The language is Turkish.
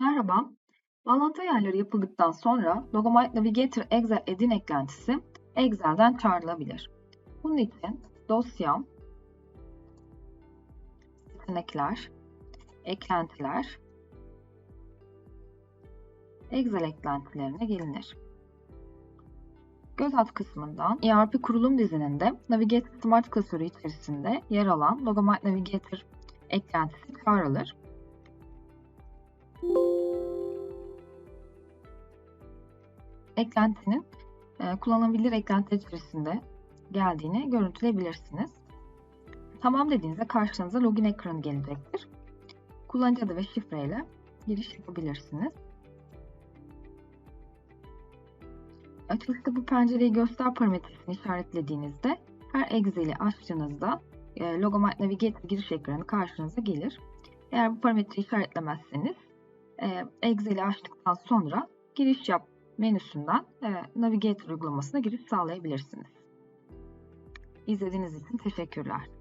Merhaba. Bağlantı ayarları yapıldıktan sonra Logomite Navigator Excel Add-in eklentisi Excel'den çağrılabilir. Bunun için dosya, seçenekler, eklentiler, Excel eklentilerine gelinir. Göz alt kısmından ERP kurulum dizininde Navigator Smart klasörü içerisinde yer alan Logomite Navigator eklentisi çağrılır. Eklentinin e, kullanılabilir eklenti içerisinde geldiğini görüntüleyebilirsiniz. Tamam dediğinizde karşınıza login ekranı gelecektir. Kullanıcı adı ve şifreyle giriş yapabilirsiniz. Açılışta bu pencereyi göster parametresini işaretlediğinizde her Excel'i açtığınızda e, Logomite Navigator giriş ekranı karşınıza gelir. Eğer bu parametreyi işaretlemezseniz e, Excel'i açtıktan sonra giriş yap menüsünden e, Navigator uygulamasına giriş sağlayabilirsiniz. İzlediğiniz için teşekkürler.